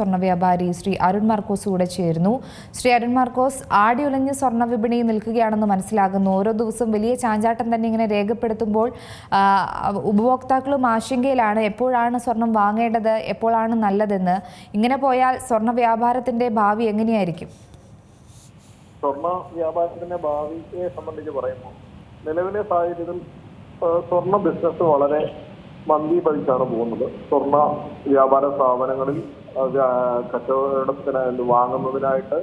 സ്വർണ വ്യാപാരി ശ്രീ അരുൺ മാർക്കോസ് കൂടെ ചേരുന്നു. ശ്രീ അരുൺ മാർക്കോസ് ആടിയുലഞ്ഞ് സ്വർണ വിപണി നിൽക്കുകയാണെന്ന് മനസ്സിലാകുന്നു. ഓരോ ദിവസവും വലിയ ചാഞ്ചാട്ടം തന്നെ ഇങ്ങനെ രേഖപ്പെടുത്തുമ്പോൾ ഉപഭോക്താക്കളും ആശങ്കയിലാണ്. എപ്പോഴാണ് സ്വർണം വാങ്ങേണ്ടത്? എപ്പോഴാണ് നല്ലതെന്ന്? ഇങ്ങനെ പോയാൽ സ്വർണ വ്യാപാരത്തിന്റെ ഭാവി എങ്ങനെയായിരിക്കും? സ്വർണ വ്യാപാരത്തിന്റെ ഭാവിയെ സംബന്ധിച്ച് പറയുമ്പോൾ നിലവിലെ സാഹചര്യത്തിൽ സ്വർണ ബിസിനസ് വളരെ മന്ദി പതിച്ചാണ് പോകുന്നത്. സ്വർണ വ്യാപാര സ്ഥാപനങ്ങളിൽ കച്ചവടത്തിന് വാങ്ങുന്നതിനായിട്ട്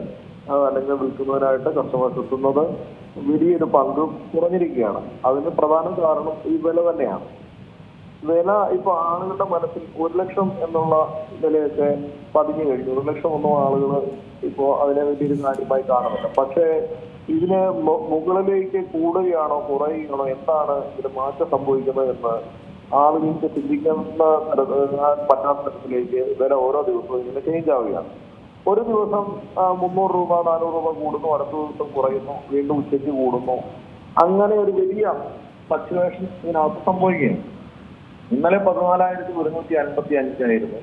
അല്ലെങ്കിൽ വിൽക്കുന്നതിനായിട്ട് കസ്റ്റമേഴ്സ് എത്തുന്നത് വലിയൊരു പങ്ക് കുറഞ്ഞിരിക്കുകയാണ്. അതിന് പ്രധാന കാരണം ഈ വില തന്നെയാണ്. വില ഇപ്പൊ ആളുകളുടെ മനസ്സിൽ ഒരു ലക്ഷം എന്നുള്ള വിലയൊക്കെ പതിഞ്ഞു കഴിഞ്ഞു. ഒരു ലക്ഷം ഒന്നും ആളുകൾ ഇപ്പോ അതിനെ ഒരു കാര്യമായി കാണുന്നില്ല. പക്ഷേ ഇതിന് മുകളിലേക്ക് കൂടുകയാണോ കുറയുകയാണോ എന്താണ് ഇതിന് മാറ്റം സംഭവിക്കുന്നത് എന്ന് ആളുകൾക്ക് ചിന്തിക്കുന്ന പറ്റാത്ത തരത്തിലേക്ക് വില ഓരോ ദിവസവും ഇങ്ങനെ ചേഞ്ച് ആവുകയാണ്. ഒരു ദിവസം മുന്നൂറ് രൂപ നാനൂറ് രൂപ കൂടുന്നു അടുത്ത ദിവസം കുറയുന്നു വീണ്ടും ഉച്ചയ്ക്ക് കൂടുന്നു. അങ്ങനെ ഒരു വലിയ ഫ്ലക്ച്വേഷൻ ഇതിനകത്ത് സംഭവിക്കുകയാണ്. ഇന്നലെ പതിനാലായിരത്തി ഒരുന്നൂറ്റി അൻപത്തി അഞ്ചായിരുന്നു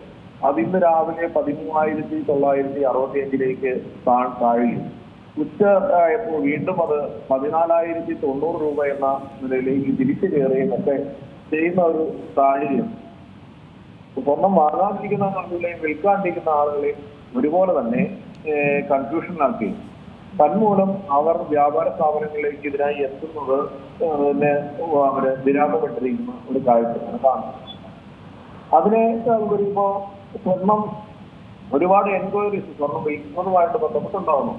അത് ഇന്ന് രാവിലെ പതിമൂവായിരത്തി തൊള്ളായിരത്തി അറുപത്തി അഞ്ചിലേക്ക് താൻ താഴുകയും ഉച്ച ആയപ്പോൾ വീണ്ടും അത് പതിനാലായിരത്തി തൊണ്ണൂറ് രൂപ എന്ന നിലയിലേക്ക് തിരിച്ചു കയറുകയും ഒക്കെ ചെയ്യുന്ന ഒരു സാഹചര്യം. സ്വർണം വാങ്ങാതിരിക്കുന്ന ആളുകളെയും വിൽക്കാണ്ടിരിക്കുന്ന ആളുകളെയും ഒരുപോലെ തന്നെ കൺഫ്യൂഷനിലാക്കി തന്മൂലം അവർ വ്യാപാര സ്ഥാപനങ്ങളിലേക്ക് ഇതിനായി എത്തുന്നത് പിന്നെ അവർ വിരാമപ്പെട്ടിരിക്കുന്ന ഒരു കാഴ്ചയാണ് കാണുന്നത്. അതിനെ വരുമ്പോ സ്വർണം ഒരുപാട് എൻക്വയറീസ് സ്വർണം വിൽക്കുന്നതുമായിട്ട് ബന്ധപ്പെട്ടുണ്ടാവുന്നു.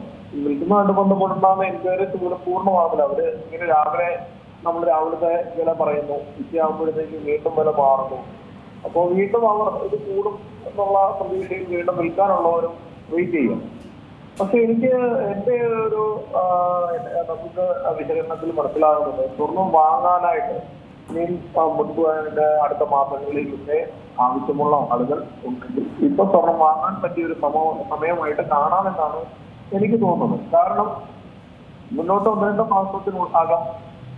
വിൽക്കുന്നതുമായിട്ട് ബന്ധപ്പെട്ടുണ്ടാകുന്ന എൻക്വയറീസ് പോലും പൂർണമാകില്ല അവർ ഇങ്ങനെ രാവിലെ നമ്മൾ രാവിലത്തെ വില പറയുന്നു. ഉച്ചയാകുമ്പോഴത്തേക്ക് വീണ്ടും വില മാറുന്നു. അപ്പോൾ വീണ്ടും അവർ ഇത് കൂടും എന്നുള്ള പ്രതീക്ഷയിൽ വീണ്ടും വിൽക്കാനുള്ളവരും വെയിറ്റ് ചെയ്യും. പക്ഷെ എനിക്ക് എന്റെ ഒരു നമുക്ക് വിശകലനത്തിൽ മനസ്സിലാകുന്നത് സ്വർണം വാങ്ങാനായിട്ട് ഇനിയും മുൻപ് അടുത്ത മാസങ്ങളിലൊക്കെ ആവശ്യമുള്ള ആളുകൾ ഉണ്ടെങ്കിൽ ഇപ്പൊ സ്വർണം വാങ്ങാൻ പറ്റിയ ഒരു സമ സമയമായിട്ട് കാണാമെന്നാണ് എനിക്ക് തോന്നുന്നത്. കാരണം മുന്നോട്ട് ഒന്ന് രണ്ട് മാസത്തിനകം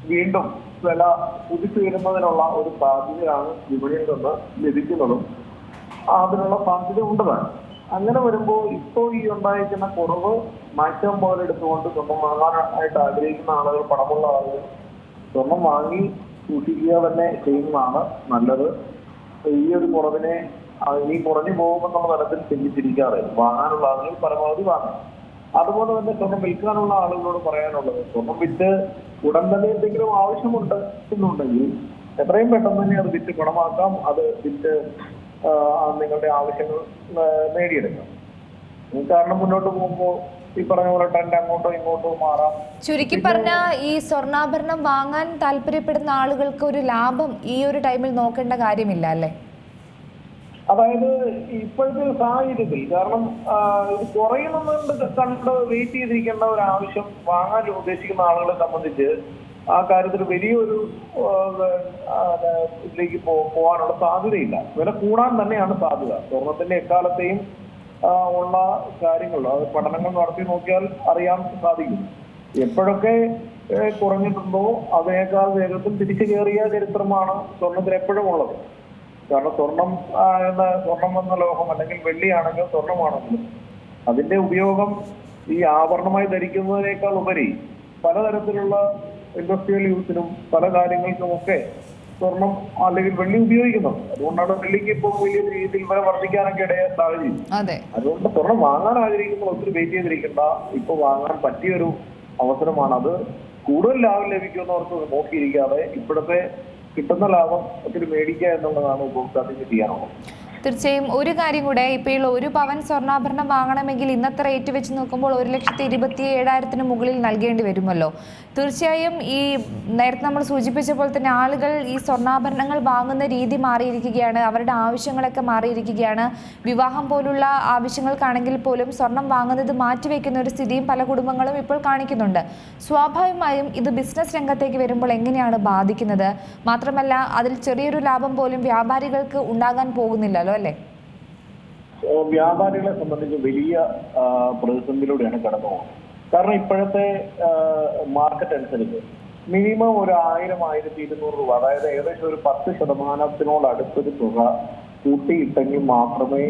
വീണ്ടും വില കുതിച്ചുയരുന്നതിനുള്ള ഒരു സാധ്യതയാണ് വിപണിയിൽ നിന്ന് ലഭിക്കുന്നതും. അതിനുള്ള സാധ്യത ഉണ്ടതാണ് അങ്ങനെ വരുമ്പോൾ ഇപ്പോൾ ഈ ഉണ്ടായിരിക്കുന്ന കുറവ് മാറ്റം പോലെ എടുത്തുകൊണ്ട് സ്വർണം വാങ്ങാനായിട്ട് ആഗ്രഹിക്കുന്ന ആളുകൾ പണമുള്ള ആളുകൾ സ്വർണം വാങ്ങി സൂക്ഷിക്കുക തന്നെ ചെയ്യുന്നതാണ് നല്ലത്. ഈ ഒരു കുറവിനെ ഇനി കുറഞ്ഞു പോകുമെന്നുള്ള തലത്തിൽ ചിന്തിച്ചിരിക്കാറ് വാങ്ങാനുള്ള ആളുകൾ പരമാവധി വാങ്ങും അതുപോലെ തന്നെ സ്വർണം വിൽക്കാനുള്ള ആളുകളോട് പറയാനുള്ളത് സ്വർണം വിറ്റ് ഉടൻ തന്നെ എന്തെങ്കിലും ആവശ്യമുണ്ട് എന്നുണ്ടെങ്കിൽ എത്രയും പെട്ടെന്ന് തന്നെ അത് വിറ്റ് ഗുണമാക്കാം അത് വിറ്റ് നിങ്ങളുടെ ആവശ്യങ്ങൾ നേടിയെടുക്കാം. കാരണം മുന്നോട്ട് പോകുമ്പോൾ ഈ പറഞ്ഞ പോലെ ട്രെൻഡ് അങ്ങോട്ടോ ഇങ്ങോട്ടോ മാറാം. ചുരുക്കി പറഞ്ഞ ഈ സ്വർണാഭരണം വാങ്ങാൻ താല്പര്യപ്പെടുന്ന ആളുകൾക്ക് ഒരു ലാഭം ഈ ഒരു ടൈമിൽ നോക്കേണ്ട കാര്യമില്ല അല്ലേ? അതായത് ഇപ്പോഴത്തെ സാഹചര്യത്തിൽ കാരണം ഇത് കുറയുമെന്നുകൊണ്ട് കണ്ട് വെയിറ്റ് ചെയ്തിരിക്കേണ്ട ഒരു ആവശ്യം വാങ്ങാൻ ഉദ്ദേശിക്കുന്ന ആളുകളെ സംബന്ധിച്ച് ആ കാര്യത്തിൽ വലിയൊരു ഇതിലേക്ക് പോകാനുള്ള സാധ്യതയില്ല. വില കൂടാൻ തന്നെയാണ് സാധ്യത. സ്വർണത്തിന്റെ എക്കാലത്തെയും ഉള്ള കാര്യങ്ങൾ അത് പഠനങ്ങൾ നടത്തി നോക്കിയാൽ അറിയാൻ സാധിക്കും. എപ്പോഴൊക്കെ കുറഞ്ഞിട്ടുണ്ടോ അതിനേക്കാൾ വേഗത്തിൽ തിരിച്ചു കയറിയ ചരിത്രമാണ് സ്വർണത്തിൽ എപ്പോഴും ഉള്ളത്. കാരണം സ്വർണം എന്ന സ്വർണം എന്ന ലോഹം അല്ലെങ്കിൽ വെള്ളിയാണെങ്കിലും സ്വർണമാണെങ്കിലും അതിന്റെ ഉപയോഗം ഈ ആഭരണമായി ധരിക്കുന്നതിനേക്കാൾ ഉപരി പലതരത്തിലുള്ള ഇൻഡസ്ട്രിയൽ യൂസിനും പല കാര്യങ്ങൾക്കും ഒക്കെ സ്വർണം അല്ലെങ്കിൽ വെള്ളി ഉപയോഗിക്കുന്നത് അതുകൊണ്ടാണ് വെള്ളിക്ക് ഇപ്പോൾ വലിയ രീതിയിൽ വില വർദ്ധിക്കാനൊക്കെ ഇടയ സാഹചര്യം. അതെ. അതുകൊണ്ട് സ്വർണം വാങ്ങാൻ ആഗ്രഹിക്കുന്ന ഒത്തിരി വെയിറ്റ് ചെയ്തിരിക്കേണ്ട ഇപ്പൊ വാങ്ങാൻ പറ്റിയൊരു അവസരമാണ്. അത് കൂടുതൽ ലാഭം ലഭിക്കുന്നവർക്ക് നോക്കിയിരിക്കാതെ ഇപ്പോഴത്തെ കിട്ടുന്ന ലാഭം ഒത്തിരി മേടിക്കുക എന്നുള്ളതാണ് ഉപഭോക്താക്കൾക്ക് ചെയ്യാനുള്ളത്. തീർച്ചയായും ഒരു കാര്യം കൂടെ ഇപ്പോൾ ഒരു പവൻ സ്വർണാഭരണം വാങ്ങണമെങ്കിൽ ഇന്നത്തെ റേറ്റ് വെച്ച് നോക്കുമ്പോൾ ഒരു ലക്ഷത്തി ഇരുപത്തി ഏഴായിരത്തിന് മുകളിൽ നൽകേണ്ടി വരുമല്ലോ. തീർച്ചയായും ഈ നേരത്തെ നമ്മൾ സൂചിപ്പിച്ച പോലെ തന്നെ ആളുകൾ ഈ സ്വർണാഭരണങ്ങൾ വാങ്ങുന്ന രീതി മാറിയിരിക്കുകയാണ് അവരുടെ ആവശ്യങ്ങളൊക്കെ മാറിയിരിക്കുകയാണ്. വിവാഹം പോലുള്ള ആവശ്യങ്ങൾക്കാണെങ്കിൽ പോലും സ്വർണം വാങ്ങുന്നത് മാറ്റിവെക്കുന്ന ഒരു സ്ഥിതിയും പല കുടുംബങ്ങളും ഇപ്പോൾ കാണിക്കുന്നുണ്ട്. സ്വാഭാവികമായും ഇത് ബിസിനസ് രംഗത്തേക്ക് വരുമ്പോൾ എങ്ങനെയാണ് ബാധിക്കുന്നത്? മാത്രമല്ല അതിൽ ചെറിയൊരു ലാഭം പോലും വ്യാപാരികൾക്ക് ഉണ്ടാകാൻ പോകുന്നില്ലല്ലോ അല്ലേ? വ്യാപാരികളെ സംബന്ധിച്ച് വലിയ പ്രതിസന്ധിയിലൂടെയാണ് കടന്നു പോകുന്നത്. കാരണം ഇപ്പോഴത്തെ മാർക്കറ്റ് അനുസരിച്ച് മിനിമം ഒരു ആയിരം ആയിരത്തി ഇരുന്നൂറ് രൂപ അതായത് ഏകദേശം ഒരു പത്ത് ശതമാനത്തിനോട് അടുത്തൊരു തുക കൂട്ടിയിട്ടെങ്കിൽ മാത്രമേ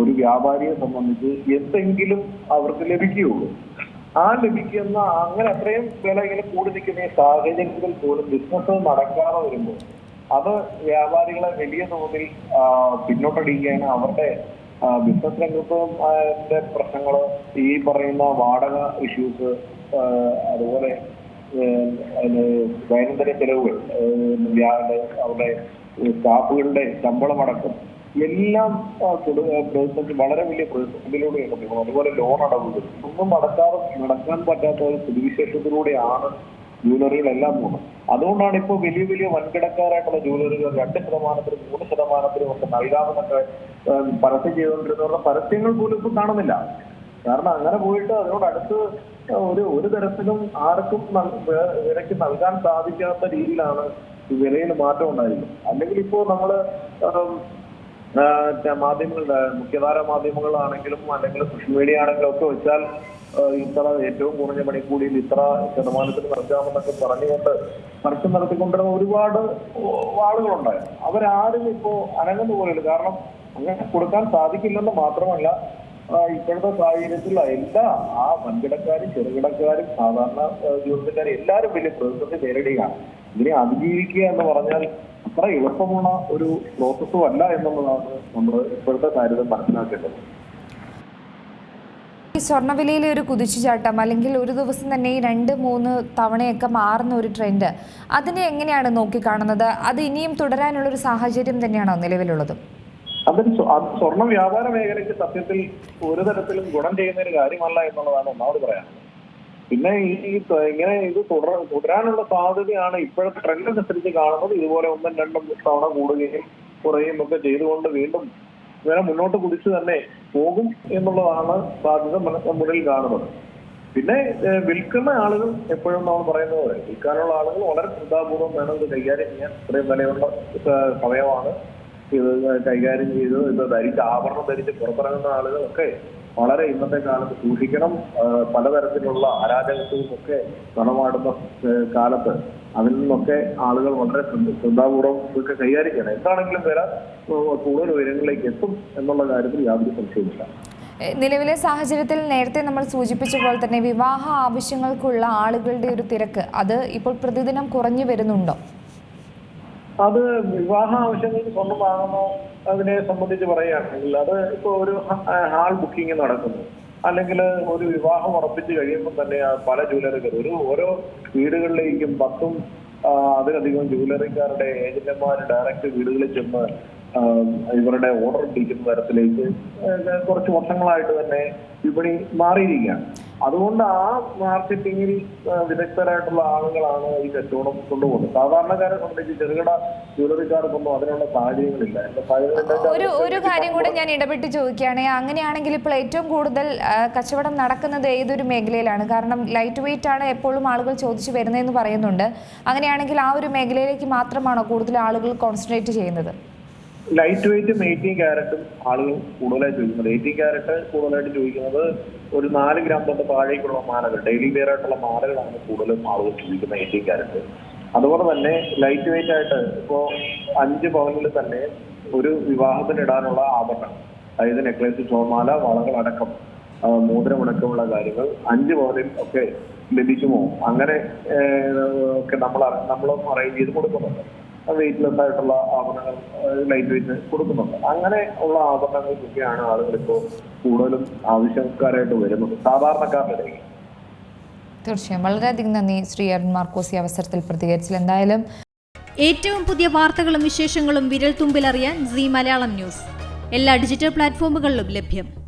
ഒരു വ്യാപാരിയെ സംബന്ധിച്ച് എന്തെങ്കിലും അവർക്ക് ലഭിക്കുകയുള്ളൂ. ആ ലഭിക്കുന്ന അങ്ങനെ അത്രയും വില ഇങ്ങനെ കൂടി നിൽക്കുന്ന സാഹചര്യത്തിൽ പോലും ബിസിനസ് നടക്കാതെ വരുമ്പോൾ അത് വ്യാപാരികളെ വലിയ തോതിൽ പിന്നോട്ടടിക്കുകയാണ്. അവരുടെ ബിസിനസ് രംഗത്തും പ്രശ്നങ്ങൾ ഈ പറയുന്ന വാടക ഇഷ്യൂസ് അതുപോലെ ദൈനംദിന ചെലവുകൾ അവരുടെ സ്റ്റാഫുകളുടെ ശമ്പളം അടക്കം എല്ലാം പ്രതിസന്ധി വളരെ വലിയ പ്രതിസന്ധിയിലൂടെയാണ് അതുപോലെ ലോൺ അടവുകൾ. ഒന്നും നടക്കാതെ നടക്കാൻ പറ്റാത്ത ഒരു സ്ഥിതിവിശേഷത്തിലൂടെയാണ് ജ്വല്ലറികളെല്ലാം പോകുന്നത് അതുകൊണ്ടാണ് ഇപ്പോൾ വലിയ വലിയ വൻകിടക്കാരായിട്ടുള്ള ജ്വല്ലറികൾ രണ്ട് ശതമാനത്തിനും മൂന്ന് ശതമാനത്തിനും ഒക്കെ നൽകാമെന്നൊക്കെ പരസ്യം ചെയ്തുകൊണ്ടിരുന്നവരുടെ പരസ്യങ്ങൾ പോലും ഇപ്പൊ കാണുന്നില്ല. കാരണം അങ്ങനെ പോയിട്ട് അതിനോടടുത്ത് ഒരു ഒരു തരത്തിലും ആർക്കും വിലയ്ക്ക് നൽകാൻ സാധിക്കാത്ത രീതിയിലാണ് വിലയിൽ മാറ്റം ഉണ്ടായിരുന്നത് അല്ലെങ്കിൽ ഇപ്പോൾ നമ്മൾ മാധ്യമങ്ങളുടെ മുഖ്യധാര മാധ്യമങ്ങളാണെങ്കിലും അല്ലെങ്കിൽ സോഷ്യൽ മീഡിയ ആണെങ്കിലും ഒക്കെ വെച്ചാൽ ഇത്ര ഏറ്റവും കുറഞ്ഞ മണിക്കൂടിയിൽ ഇത്ര ശതമാനത്തിന് നൽകാമെന്നൊക്കെ പറഞ്ഞുകൊണ്ട് പരസ്യം നടത്തിക്കൊണ്ടിരുന്ന ഒരുപാട് ആളുകളുണ്ടായിരുന്നു. അവരാരും ഇപ്പോ അനങ്ങുന്ന പോലെയില്ല കാരണം അങ്ങനെ കൊടുക്കാൻ സാധിക്കില്ലെന്ന് മാത്രമല്ല ഇപ്പോഴത്തെ സാഹചര്യത്തിൽ എല്ലാ ആ വൻകിടക്കാരും ചെറുകിടക്കാരും സാധാരണ ജീവിതക്കാരും എല്ലാവരും വലിയ പ്രതിസന്ധി നേരിടുകയാണ്. ഇതിനെ അതിജീവിക്കുക എന്ന് പറഞ്ഞാൽ അത്ര എളുപ്പമുള്ള ഒരു പ്രോസസ്സും അല്ല എന്നുള്ളതാണ് നമ്മൾ ഇപ്പോഴത്തെ കാര്യത്തിൽ മനസ്സിലാക്കേണ്ടത്. സ്വർണവിലയിലെ ഒരു കുതിച്ചുചാട്ടം അല്ലെങ്കിൽ ഒരു ദിവസം തന്നെ രണ്ട് മൂന്ന് തവണയൊക്കെ മാറുന്ന ഒരു ട്രെൻഡ് അതിനെ എങ്ങനെയാണ് നോക്കിക്കാണുന്നത്? അത് ഇനിയും തുടരാനുള്ള ഒരു സാഹചര്യം തന്നെയാണോ നിലവിലുള്ളത്? അതൊരു സ്വ- അത് സ്വർണ വ്യാപാര മേഖലയ്ക്ക് സത്യത്തിൽ ഒരു തരത്തിലും ഗുണം ചെയ്യുന്ന ഒരു കാര്യമല്ല എന്നുള്ളതാണ് ഒന്നാമത് പറയാനുള്ളത്. പിന്നെ ഈ ഇങ്ങനെ ഇത് തുടർ തുടരാനുള്ള സാധ്യതയാണ് ഇപ്പോഴത്തെ ട്രെൻഡ് അനുസരിച്ച് കാണുന്നത്. ഇതുപോലെ ഒന്നും രണ്ടും തവണ കൂടുകയും കുറയുകയും ഒക്കെ ചെയ്തുകൊണ്ട് വീണ്ടും ഇങ്ങനെ മുന്നോട്ട് കുതിച്ച് തന്നെ പോകും എന്നുള്ളതാണ് സാധ്യത മന- മുന്നിൽ കാണുന്നത്. പിന്നെ വിൽക്കുന്ന ആളുകൾ എപ്പോഴും നമ്മൾ പറയുന്നത് പോലെ വിൽക്കാനുള്ള ആളുകൾ വളരെ ശ്രദ്ധാപൂർവം വേണം ഇത് കൈകാര്യം ചെയ്യാൻ. ഇത്രയും വിലയുള്ള സമയമാണ് ഇത് കൈകാര്യം ചെയ്ത് ഇത് ധരിച്ച് ആഭരണം ധരിച്ച് പുറത്തിറങ്ങുന്ന ആളുകളൊക്കെ വളരെ ഇന്നത്തെ കാലത്ത് സൂക്ഷിക്കണം. പലതരത്തിലുള്ള അരാജകത്വവും ഒക്കെ നടമാടുന്ന കാലത്ത് അതിൽ നിന്നൊക്കെ ആളുകൾ വളരെ ശ്രദ്ധ- ശ്രദ്ധാപൂർവം ഇതൊക്കെ കൈകാര്യം ചെയ്യണം എന്താണെങ്കിലും വില ഏഹ്, കൂടുതൽ ഉയരങ്ങളിലേക്ക് എത്തും എന്നുള്ള കാര്യത്തിൽ യാതൊരു സംശയമില്ല നിലവിലെ സാഹചര്യത്തിൽ നേരത്തെ നമ്മൾ സൂചിപ്പിച്ച പോലെ തന്നെ വിവാഹ ആവശ്യങ്ങൾക്കുള്ള ആളുകളുടെ ഒരു തിരക്ക് അത് ഇപ്പോൾ പ്രതിദിനം കുറഞ്ഞു വരുന്നുണ്ടോ? അത് വിവാഹ ആവശ്യങ്ങൾക്ക് വാങ്ങുന്നു അതിനെ സംബന്ധിച്ച് പറയുകയാണെങ്കിൽ അത് ഇപ്പോൾ ഒരു ഹാൾ ബുക്കിംഗ് നടക്കുന്നു. അല്ലെങ്കിൽ ഒരു വിവാഹം ഉറപ്പിച്ച് കഴിയുമ്പോൾ തന്നെ പല ജ്വല്ലറികൾ ഒരു ഓരോ വീടുകളിലേക്കും പത്തും അതിലധികം ജ്വല്ലറിക്കാരുടെ ഏജന്റുമാർ ഡയറക്റ്റ് വീടുകളിൽ ചെന്ന് ഇവരുടെ ഓർഡർ പിടിക്കുന്ന തരത്തിലേക്ക് കുറച്ച് വർഷങ്ങളായിട്ട് തന്നെ വിപണി മാറിയിരിക്കുകയാണ്. അതുകൊണ്ട് ആ മാർക്കറ്റിംഗിൽ വിദഗ്ധരായിട്ടുള്ള ആളുകളാണ് ഈ കച്ചവടം കൊണ്ടുപോകുന്നത്. സാധാരണക്കാരെ സംബന്ധിച്ച് ചെറുകിട ജ്വല്ലറിക്കാർക്കൊന്നും അതിനുള്ള സാഹചര്യങ്ങളില്ല. ഒരു ഒരു കാര്യം കൂടെ ഞാൻ ഇടപെട്ട് ചോദിക്കുകയാണ്. അങ്ങനെയാണെങ്കിൽ ഇപ്പോൾ ഏറ്റവും കൂടുതൽ കച്ചവടം നടക്കുന്നത് ഏതൊരു മേഖലയിലാണ്? കാരണം ലൈറ്റ് വെയിറ്റ് ആണ് എപ്പോഴും ആളുകൾ ചോദിച്ചു വരുന്നതെന്ന് പറയുന്നുണ്ട്. അങ്ങനെയാണെങ്കിൽ ആ ഒരു മേഖലയിലേക്ക് മാത്രമാണോ കൂടുതൽ ആളുകൾ കോൺസെൻട്രേറ്റ് ചെയ്യുന്നത്? ലൈറ്റ് വെയിറ്റും എയ്റ്റീൻ ക്യാരറ്റും ആളുകൾ കൂടുതലായി ചോദിക്കുന്നത്. എയ്റ്റീൻ ക്യാരറ്റ് കൂടുതലായിട്ട് ചോദിക്കുന്നത് ഒരു നാല് ഗ്രാം തൊട്ട് താഴേക്കുള്ള മാലകൾ ഡെയിലി വെയർ ആയിട്ടുള്ള മാലകളാണ് കൂടുതലും ആളുകൾ ചോദിക്കുന്നത് എയ്റ്റീൻ ക്യാരറ്റ് അതുപോലെ തന്നെ ലൈറ്റ് വെയിറ്റ് ആയിട്ട് ഇപ്പോ അഞ്ച് പവനിൽ തന്നെ ഒരു വിവാഹത്തിന് ഇടാനുള്ള ആഭരണം. അതായത് നെക്ലേസ് ചോമാല വളകളടക്കം മോതിരമടക്കമുള്ള കാര്യങ്ങൾ അഞ്ച് പവനിൽ ഒക്കെ ലഭിക്കുമോ? അങ്ങനെ ഒക്കെ നമ്മൾ നമ്മളും അറേഞ്ച് ചെയ്ത് കൊടുക്കുന്നുണ്ട്. വെയിറ്റ്ലെസ് ആയിട്ടുള്ള ആഭരണങ്ങൾ ലൈറ്റ് വെയിറ്റ് കൊടുക്കുന്നുണ്ട്. അങ്ങനെ ഉള്ള ആഭരണങ്ങൾക്കൊക്കെയാണ് ആളുകൾ ഇപ്പോൾ കൂടുതലും ആവശ്യക്കാരായിട്ട് വരുന്നത്. സാധാരണക്കാരുടെ തീർച്ചയായും. വളരെയധികം നന്ദി ശ്രീ അരുൺ മാർക്കോസി ഈ അവസരത്തിൽ പ്രതികരിച്ചു എന്തായാലും ഏറ്റവും പുതിയ വാർത്തകളും വിശേഷങ്ങളും വിരൽ തുമ്പിലറിയാൻ സി മലയാളം ന്യൂസ്. എല്ലാ ഡിജിറ്റൽ പ്ലാറ്റ്ഫോമുകളിലും ലഭ്യം.